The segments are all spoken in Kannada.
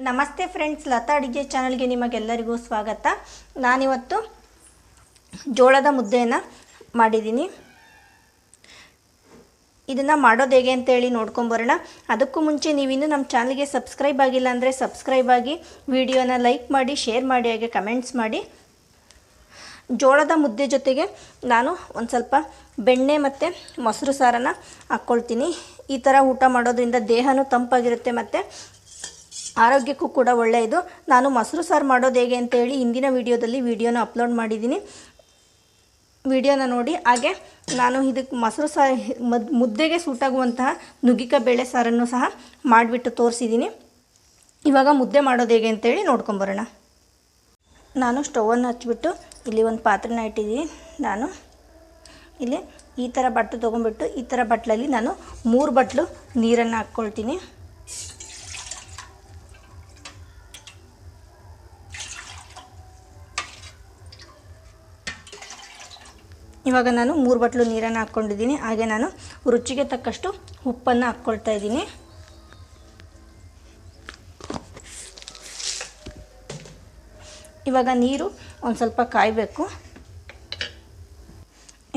ನಮಸ್ತೆ ಫ್ರೆಂಡ್ಸ್, ಲತಾ ಅಡುಗೆ ಚಾನಲ್ಗೆ ನಿಮಗೆಲ್ಲರಿಗೂ ಸ್ವಾಗತ. ನಾನಿವತ್ತು ಜೋಳದ ಮುದ್ದೆಯನ್ನು ಮಾಡಿದ್ದೀನಿ. ಇದನ್ನು ಮಾಡೋದು ಹೇಗೆ ಅಂತೇಳಿ ನೋಡ್ಕೊಂಬರೋಣ ಅದಕ್ಕೂ ಮುಂಚೆ ನೀವಿನ್ನೂ ನಮ್ಮ ಚಾನಲ್ಗೆ ಸಬ್ಸ್ಕ್ರೈಬ್ ಆಗಿಲ್ಲ ಅಂದರೆ ಸಬ್ಸ್ಕ್ರೈಬ್ ಆಗಿ ವಿಡಿಯೋನ ಲೈಕ್ ಮಾಡಿ, ಶೇರ್ ಮಾಡಿ, ಹಾಗೆ ಕಮೆಂಟ್ಸ್ ಮಾಡಿ. ಜೋಳದ ಮುದ್ದೆ ಜೊತೆಗೆ ನಾನು ಒಂದು ಸ್ವಲ್ಪ ಬೆಣ್ಣೆ ಮತ್ತು ಮೊಸರು ಸಾರನ್ನು ಹಾಕ್ಕೊಳ್ತೀನಿ ಈ ಥರ ಊಟ ಮಾಡೋದ್ರಿಂದ ದೇಹನೂ ತಂಪಾಗಿರುತ್ತೆ ಮತ್ತು ಆರೋಗ್ಯಕ್ಕೂ ಕೂಡ ಒಳ್ಳೆಯದು. ನಾನು ಮೊಸರು ಸಾರು ಮಾಡೋದು ಹೇಗೆ ಅಂತೇಳಿ ಹಿಂದಿನ ವಿಡಿಯೋದಲ್ಲಿ ವಿಡಿಯೋನ ಅಪ್ಲೋಡ್ ಮಾಡಿದ್ದೀನಿ. ವಿಡಿಯೋನ ನೋಡಿ. ಹಾಗೆ ನಾನು ಇದಕ್ಕೆ ಮೊಸರು ಸಾರು ಮದ್ ಮುದ್ದೆಗೆ ಸೂಟಾಗುವಂತಹ ನುಗ್ಗಿಕ ಬೇಳೆ ಸಾರನ್ನು ಸಹ ಮಾಡಿಬಿಟ್ಟು ತೋರಿಸಿದ್ದೀನಿ. ಇವಾಗ ಮುದ್ದೆ ಮಾಡೋದು ಹೇಗೆ ಅಂತೇಳಿ ನೋಡ್ಕೊಂಬರೋಣ ನಾನು ಸ್ಟವನ್ನು ಹಚ್ಚಿಬಿಟ್ಟು ಇಲ್ಲಿ ಒಂದು ಪಾತ್ರೆನ ಇಟ್ಟಿದ್ದೀನಿ. ನಾನು ಇಲ್ಲಿ ಈ ಥರ ಬಟ್ಟಲು ತೊಗೊಂಬಿಟ್ಟು ಈ ಥರ ಬಟ್ಲಲ್ಲಿ ನಾನು ಮೂರು ಬಟ್ಲು ನೀರನ್ನು ಹಾಕ್ಕೊಳ್ತೀನಿ. ಇವಾಗ ನಾನು ಮೂರು ಬಟ್ಲು ನೀರನ್ನು ಹಾಕ್ಕೊಂಡಿದ್ದೀನಿ. ಹಾಗೆ ನಾನು ರುಚಿಗೆ ತಕ್ಕಷ್ಟು ಉಪ್ಪನ್ನು ಹಾಕ್ಕೊಳ್ತಾ ಇದ್ದೀನಿ. ಇವಾಗ ನೀರು ಒಂದು ಸ್ವಲ್ಪ ಕಾಯಬೇಕು.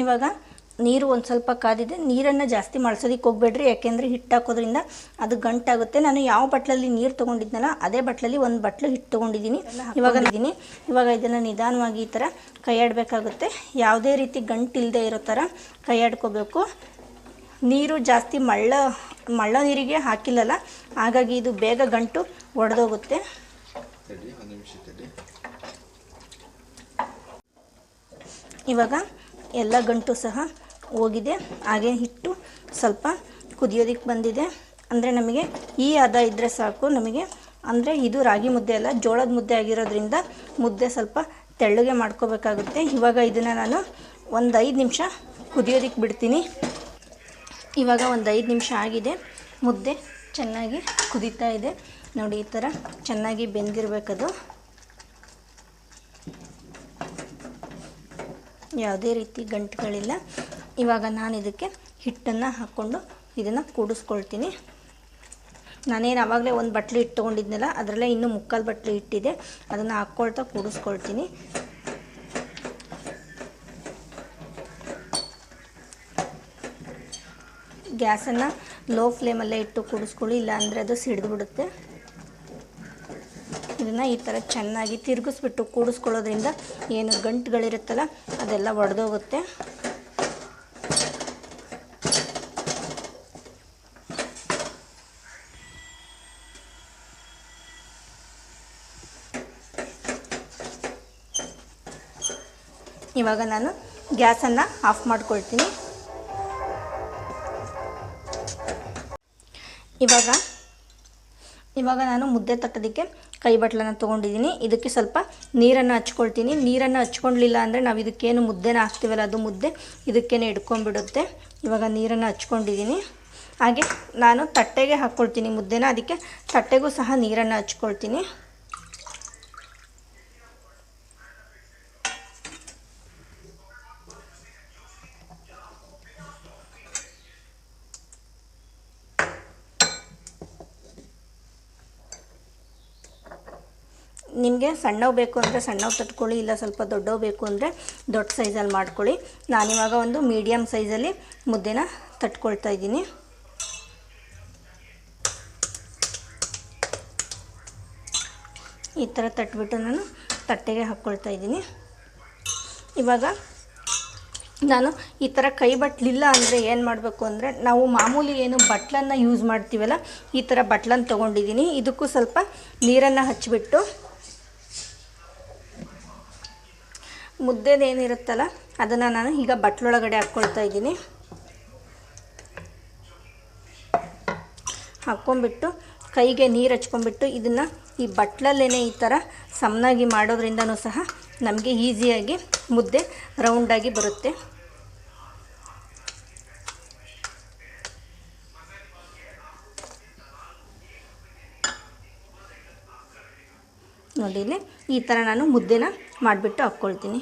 ಇವಾಗ ನೀರು ಒಂದು ಸ್ವಲ್ಪ ಕಾದಿದೆ ನೀರನ್ನು ಜಾಸ್ತಿ ಮಳ್ಸೋದಕ್ಕೆ ಹೋಗ್ಬೇಡ್ರಿ ಯಾಕೆಂದರೆ ಹಿಟ್ಟು ಹಾಕೋದ್ರಿಂದ ಅದು ಗಂಟಾಗುತ್ತೆ. ನಾನು ಯಾವ ಬಟ್ಲಲ್ಲಿ ನೀರು ತೊಗೊಂಡಿದ್ದೆನಲ್ಲ ಅದೇ ಬಟ್ಲಲ್ಲಿ ಒಂದು ಬಟ್ಲು ಹಿಟ್ಟು ತೊಗೊಂಡಿದ್ದೀನಿ. ಇವಾಗ ಇದ್ದೀನಿ ಇವಾಗ ಇದನ್ನು ನಿಧಾನವಾಗಿ ಈ ಥರ ಕೈಯಾಡಬೇಕಾಗುತ್ತೆ. ಯಾವುದೇ ರೀತಿ ಗಂಟಿಲ್ಲದೆ ಇರೋ ಥರ ಕೈಯಾಡ್ಕೋಬೇಕು. ನೀರು ಜಾಸ್ತಿ ಮಳ್ಳ ಮಳ್ಳ ನೀರಿಗೆ ಹಾಕಿಲ್ಲಲ್ಲ ಹಾಗಾಗಿ ಇದು ಬೇಗ ಗಂಟು ಒಡೆದೋಗುತ್ತೆ. ಇವಾಗ ಎಲ್ಲ ಗಂಟು ಸಹ ಹೋಗಿದೆ. ಹಾಗೆ ಹಿಟ್ಟು ಸ್ವಲ್ಪ ಕುದಿಯೋದಕ್ಕೆ ಬಂದಿದೆ. ಅಂದರೆ ನಮಗೆ ಈ ಹದ ಇದ್ದರೆ ಸಾಕು. ನಮಗೆ ಅಂದರೆ ಇದು ರಾಗಿ ಮುದ್ದೆ ಅಲ್ಲ, ಜೋಳದ ಮುದ್ದೆ ಆಗಿರೋದ್ರಿಂದ ಮುದ್ದೆ ಸ್ವಲ್ಪ ತೆಳ್ಳಗೆ ಮಾಡ್ಕೋಬೇಕಾಗುತ್ತೆ. ಇವಾಗ ಇದನ್ನು ನಾನು ಒಂದು ಐದು ನಿಮಿಷ ಕುದಿಯೋದಕ್ಕೆ ಬಿಡ್ತೀನಿ. ಇವಾಗ ಒಂದು ಐದು ನಿಮಿಷ ಆಗಿದೆ. ಮುದ್ದೆ ಚೆನ್ನಾಗಿ ಕುದೀತಾ ಇದೆ. ನೋಡಿ, ಈ ಥರ ಚೆನ್ನಾಗಿ ಬೆಂದಿರಬೇಕದು. ಯಾವುದೇ ರೀತಿ ಗಂಟುಗಳಿಲ್ಲ. ಇವಾಗ ನಾನು ಇದಕ್ಕೆ ಹಿಟ್ಟನ್ನು ಹಾಕ್ಕೊಂಡು ಇದನ್ನು ಕೂಡಿಸ್ಕೊಳ್ತೀನಿ. ನಾನೇನು ಆವಾಗಲೇ ಒಂದು ಬಟ್ಲಿ ಹಿಟ್ಟು ತೊಗೊಂಡಿದ್ನಲ್ಲ ಅದರಲ್ಲೇ ಇನ್ನೂ ಮುಕ್ಕಾಲು ಬಟ್ಲಿ ಹಿಟ್ಟಿದೆ ಅದನ್ನು ಹಾಕ್ಕೊಳ್ತಾ ಕೂಡಿಸ್ಕೊಳ್ತೀನಿ. ಗ್ಯಾಸನ್ನು ಲೋ ಫ್ಲೇಮಲ್ಲೇ ಇಟ್ಟು ಕೂಡಿಸ್ಕೊಳ್ಳಿ, ಇಲ್ಲಾಂದರೆ ಅದು ಸಿಡಿದು ಬಿಡುತ್ತೆ ಇದನ್ನು ಈ ಥರ ಚೆನ್ನಾಗಿ ತಿರುಗಿಸ್ಬಿಟ್ಟು ಕೂಡಿಸ್ಕೊಳ್ಳೋದ್ರಿಂದ ಏನು ಗಂಟುಗಳಿರುತ್ತಲ್ಲ, ಅದೆಲ್ಲ ಒಡೆದೋಗುತ್ತೆ. ಇವಾಗ ನಾನು ಗ್ಯಾಸನ್ನು ಆಫ್ ಮಾಡ್ಕೊಳ್ತೀನಿ. ಇವಾಗ ಇವಾಗ ನಾನು ಮುದ್ದೆ ತಟ್ಟೋದಕ್ಕೆ ಕೈ ಬಟ್ಲನ್ನು ತೊಗೊಂಡಿದ್ದೀನಿ. ಇದಕ್ಕೆ ಸ್ವಲ್ಪ ನೀರನ್ನು ಹಚ್ಕೊಳ್ತೀನಿ. ನೀರನ್ನು ಹಚ್ಕೊಳ್ಲಿಲ್ಲ ಅಂದರೆ ನಾವು ಇದಕ್ಕೇನು ಮುದ್ದೆನ ಹಾಕ್ತೀವಲ್ಲ, ಅದು ಮುದ್ದೆ ಇದಕ್ಕೇನೆ ಹಿಡ್ಕೊಂಡ್ಬಿಡುತ್ತೆ ಇವಾಗ ನೀರನ್ನು ಹಚ್ಕೊಂಡಿದ್ದೀನಿ. ಹಾಗೆ ನಾನು ತಟ್ಟೆಗೆ ಹಾಕ್ಕೊಳ್ತೀನಿ ಮುದ್ದೆನ. ಅದಕ್ಕೆ ತಟ್ಟೆಗೂ ಸಹ ನೀರನ್ನು ಹಚ್ಕೊಳ್ತೀನಿ. ನಿಮಗೆ ಸಣ್ಣವು ಬೇಕು ಅಂದರೆ ಸಣ್ಣವು ತಟ್ಕೊಳ್ಳಿ, ಇಲ್ಲ ಸ್ವಲ್ಪ ದೊಡ್ಡವು ಬೇಕು ಅಂದರೆ ದೊಡ್ಡ ಸೈಜಲ್ಲಿ ಮಾಡ್ಕೊಳ್ಳಿ. ನಾನಿವಾಗ ಒಂದು ಮೀಡಿಯಮ್ ಸೈಜಲ್ಲಿ ಮುದ್ದೆನ ತಟ್ಕೊಳ್ತಾ ಇದ್ದೀನಿ. ಈ ಥರ ತಟ್ಬಿಟ್ಟು ನಾನು ತಟ್ಟೆಗೆ ಹಾಕ್ಕೊಳ್ತಾ ಇದ್ದೀನಿ. ಇವಾಗ ನಾನು ಈ ಥರ ಕೈ ಬಟ್ಲಿಲ್ಲ ಅಂದರೆ ಏನು ಮಾಡಬೇಕು ಅಂದರೆ, ನಾವು ಮಾಮೂಲಿ ಏನು ಬಟ್ಲನ್ನು ಯೂಸ್ ಮಾಡ್ತೀವಲ್ಲ, ಈ ಥರ ಬಟ್ಲನ್ನು ತೊಗೊಂಡಿದ್ದೀನಿ. ಇದಕ್ಕೂ ಸ್ವಲ್ಪ ನೀರನ್ನು ಹಚ್ಚಿಬಿಟ್ಟು ಮುದ್ದೆದೇನಿರುತ್ತಲ್ಲ, ಅದನ್ನು ನಾನು ಈಗ ಬಟ್ಲೊಳಗಡೆ ಹಾಕ್ಕೊಳ್ತಾ ಇದ್ದೀನಿ. ಹಾಕ್ಕೊಂಬಿಟ್ಟು ಕೈಗೆ ನೀರು ಹಚ್ಕೊಂಬಿಟ್ಟು ಇದನ್ನು ಈ ಬಟ್ಲಲ್ಲೇ ಈ ಥರ ಸಮನಾಗಿ ಮಾಡೋದ್ರಿಂದನೂ ಸಹ ನಮಗೆ ಈಸಿಯಾಗಿ ಮುದ್ದೆ ರೌಂಡಾಗಿ ಬರುತ್ತೆ. ನೋಡಿ ಇಲ್ಲಿ ಈ ಥರ ನಾನು ಮುದ್ದೆನ ಮಾಡಿಬಿಟ್ಟು ಹಾಕ್ಕೊಳ್ತೀನಿ.